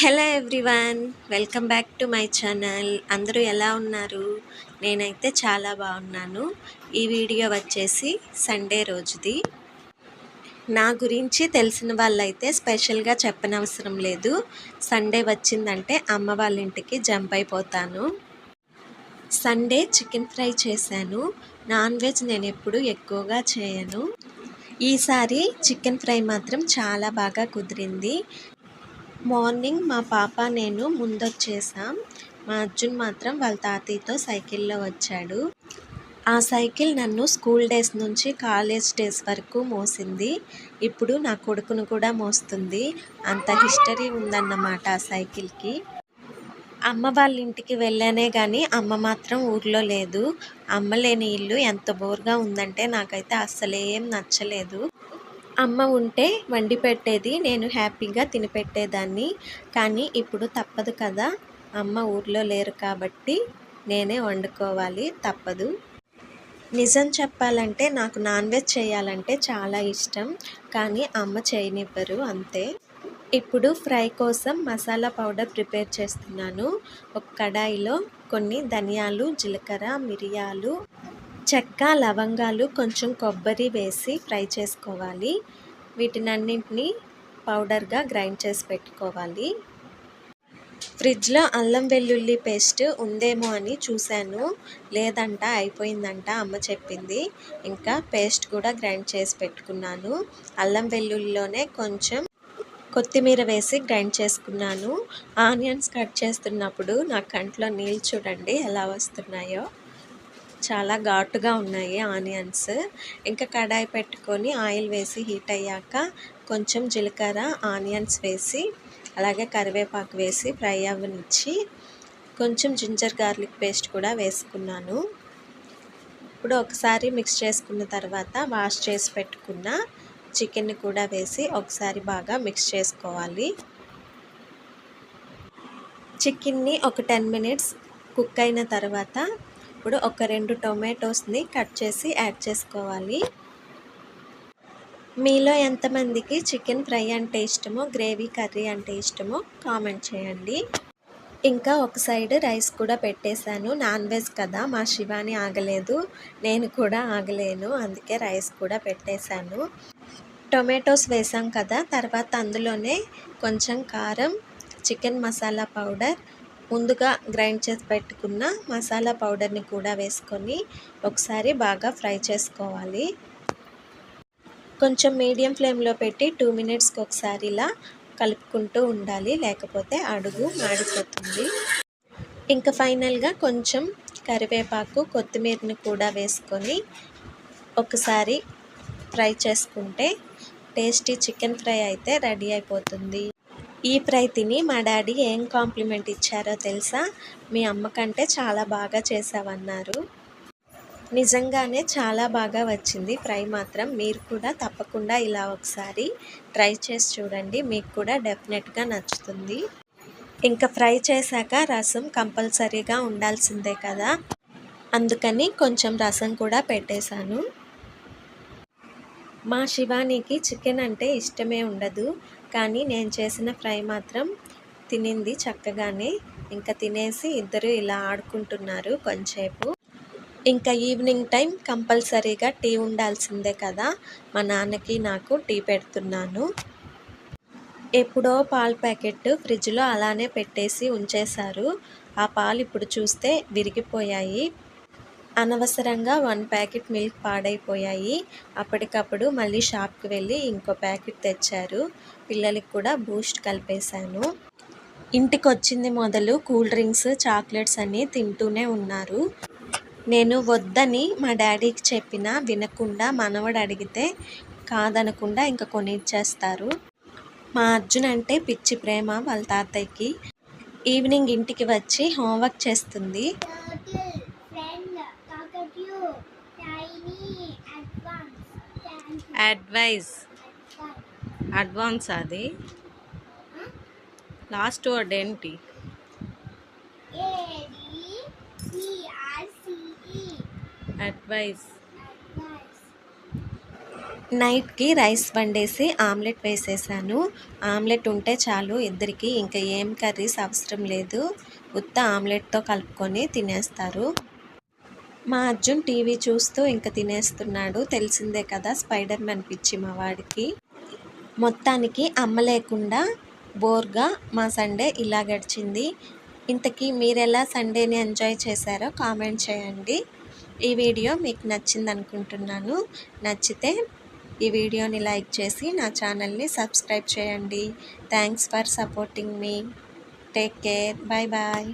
Hello everyone welcome back to my channel అందరూ ఎలా ఉన్నారు? నేనైతే చాలా బాగున్నాను. ఈ వీడియో వచ్చేసి సండే రోజుది. నా గురించి తెలిసిన వాళ్ళైతే స్పెషల్గా చెప్పనవసరం లేదు. సండే వచ్చిందంటే అమ్మ వాళ్ళ ఇంటికి జంప్ అయిపోతాను. సండే చికెన్ ఫ్రై చేశాను. నాన్ వెజ్ నేను ఎప్పుడు ఎక్కువగా చేయను. ఈసారి చికెన్ ఫ్రై మాత్రం చాలా బాగా కుదిరింది. మార్నింగ్ మా పాప నేను ముందొచ్చేసాం. మా అర్జున్ మాత్రం వాళ్ళ తాతయ్యతో సైకిల్లో వచ్చాడు. ఆ సైకిల్ నన్ను స్కూల్ డేస్ నుంచి కాలేజ్ డేస్ వరకు మోసింది. ఇప్పుడు నా కొడుకును కూడా మోస్తుంది. అంత హిస్టరీ ఉందన్నమాట ఆ సైకిల్కి. అమ్మ వాళ్ళ ఇంటికి వెళ్ళానే కానీ అమ్మ మాత్రం ఊర్లో లేదు. అమ్మ లేని ఇల్లు ఎంత బోర్గా ఉందంటే నాకైతే అస్సలు నచ్చలేదు. అమ్మ ఉంటే వండి పెట్టేది నేను హ్యాపీగా తినిపెట్టేదాన్ని కానీ ఇప్పుడు తప్పదు కదా అమ్మ ఊర్లో లేరు కాబట్టి నేనే వండుకోవాలి తప్పదు. నిజం చెప్పాలంటే నాకు నాన్ వెజ్ చేయాలంటే చాలా ఇష్టం కానీ అమ్మ చేయనివ్వరు అంతే. ఇప్పుడు ఫ్రై కోసం మసాలా పౌడర్ ప్రిపేర్ చేస్తున్నాను. ఒక కడాయిలో కొన్ని ధనియాలు జీలకర్ర మిరియాలు చెక్క లవంగాలు కొంచెం కొబ్బరి వేసి ఫ్రై చేసుకోవాలి. వీటినన్నింటినీ పౌడర్గా గ్రైండ్ చేసి పెట్టుకోవాలి. ఫ్రిడ్జ్లో అల్లం వెల్లుల్లి పేస్ట్ ఉందేమో అని చూశాను. లేదంట అయిపోయిందంట అమ్మ చెప్పింది. ఇంకా పేస్ట్ కూడా గ్రైండ్ చేసి పెట్టుకున్నాను. అల్లం వెల్లుల్లిలోనే కొంచెం కొత్తిమీర వేసి గ్రైండ్ చేసుకున్నాను. ఆనియన్స్ కట్ చేస్తున్నప్పుడు నా కంట్లో నీళ్ళు చూడండి ఎలా వస్తున్నాయో. చాలా ఘాటుగా ఉన్నాయి ఆనియన్స్. ఇంకా కడాయి పెట్టుకొని ఆయిల్ వేసి హీట్ అయ్యాక కొంచెం జీలకర్ర ఆనియన్స్ వేసి అలాగే కరివేపాకు వేసి ఫ్రై అవ్వనిచ్చి కొంచెం జింజర్ గార్లిక్ పేస్ట్ కూడా వేసుకున్నాను. ఇప్పుడు ఒకసారి మిక్స్ చేసుకున్న తర్వాత వాష్ చేసి పెట్టుకున్న చికెన్ని కూడా వేసి ఒకసారి బాగా మిక్స్ చేసుకోవాలి. చికెన్ని ఒక టెన్ మినిట్స్ కుక్ అయిన తర్వాత ఇప్పుడు ఒక రెండు టొమాటోస్ని కట్ చేసి యాడ్ చేసుకోవాలి. మీలో ఎంతమందికి చికెన్ ఫ్రై అంటే ఇష్టమో గ్రేవీ కర్రీ అంటే ఇష్టమో కామెంట్ చేయండి. ఇంకా ఒక సైడ్ రైస్ కూడా పెట్టేశాను. నాన్ వెజ్ కదా మా శివాని ఆగలేదు నేను కూడా ఆగలేను అందుకే రైస్ కూడా పెట్టేశాను. టొమాటోస్ వేసాం కదా తర్వాత అందులోనే కొంచెం కారం చికెన్ మసాలా పౌడర్ ముందుగా గ్రైండ్ చేసి పెట్టుకున్న మసాలా పౌడర్ని కూడా వేసుకొని ఒకసారి బాగా ఫ్రై చేసుకోవాలి. కొంచెం మీడియం ఫ్లేమ్లో పెట్టి టూ మినిట్స్కి ఒకసారి ఇలా కలుపుకుంటూ ఉండాలి లేకపోతే అడుగు మాడిపోతుంది. ఇంకా ఫైనల్గా కొంచెం కరివేపాకు కొత్తిమీరని కూడా వేసుకొని ఒకసారి ఫ్రై చేసుకుంటే టేస్టీ చికెన్ ఫ్రై అయితే రెడీ అయిపోతుంది. ఈ ప్రైతిని మా డాడీ ఏం కాంప్లిమెంట్ ఇచ్చారో తెలుసా? మీ అమ్మ కంటే చాలా బాగా చేసావన్నారు నిజంగానే చాలా బాగా వచ్చింది. ఫ్రై మాత్రం మీరు కూడా తప్పకుండా ఇలా ఒకసారి ట్రై చేసి చూడండి. మీకు కూడా డెఫినెట్గా నచ్చుతుంది. ఇంకా ఫ్రై చేశాక రసం కంపల్సరీగా ఉండాల్సిందే కదా? అందుకని కొంచెం రసం కూడా పెట్టేశాను. మా శివానికి చికెన్ అంటే ఇష్టమే ఉండదు. కానీ నేను చేసిన ఫ్రై మాత్రం తినింది చక్కగానే. ఇంకా తినేసి ఇద్దరు ఇలా ఆడుకుంటున్నారు కొంచెంసేపు ఇంకా ఈవినింగ్ టైం కంపల్సరీగా టీ ఉండాల్సిందే కదా. మా నాన్నకి నాకు టీ పెడుతున్నాను. ఎప్పుడో పాల ప్యాకెట్ ఫ్రిడ్జ్లో అలానే పెట్టేసి ఉంచేశారు. ఆ పాలు ఇప్పుడు చూస్తే విరిగిపోయాయి. అనవసరంగా వన్ ప్యాకెట్ మిల్క్ పాడైపోయాయి. అప్పటికప్పుడు మళ్ళీ షాప్కి వెళ్ళి ఇంకో ప్యాకెట్ తెచ్చారు. పిల్లలకి కూడా బూస్ట్ కలిపేశాను. ఇంటికి వచ్చింది మొదలు కూల్ డ్రింక్స్ చాక్లెట్స్ అన్ని తింటూనే ఉన్నారు. నేను వద్దని మా డాడీకి చెప్పినా వినకుండా మనవడు అడిగితే కాదనకుండా ఇంకా కొనిచ్చేస్తారు. మా అర్జున్ అంటే పిచ్చి ప్రేమ వాళ్ళ తాతయ్యకి. ఈవినింగ్ ఇంటికి వచ్చి హోంవర్క్ చేస్తుంది. అడ్వైజ్. అడ్వాన్స్ అది. లాస్ట్ వర్డ్ ఏంటి? అడ్వైజ్. నైట్కి రైస్ వండేసి ఆమ్లెట్ వేసేసాను. ఆమ్లెట్ ఉంటే చాలు ఇద్దరికి ఇంకా ఏం కర్రీస్ అవసరం లేదు. ఉత్త ఆమ్లెట్తో కలుపుకొని తినేస్తారు. మా అర్జున్ టీవీ చూస్తూ ఇంకా తినేస్తున్నాడు. తెలిసిందే కదా స్పైడర్ మ్యాన్ పిచ్చి మా వాడికి. మొత్తానికి అమ్మ లేకుండా బోర్గా మా సండే ఇలా గడిచింది. ఇంతకీ మీరెలా సండేని ఎంజాయ్ చేశారో కామెంట్ చేయండి. ఈ వీడియో మీకు నచ్చింది అనుకుంటున్నాను నచ్చితే ఈ వీడియోని లైక్ చేసి నా ఛానల్ని సబ్స్క్రైబ్ చేయండి. Thanks for supporting me. Take care. Bye bye.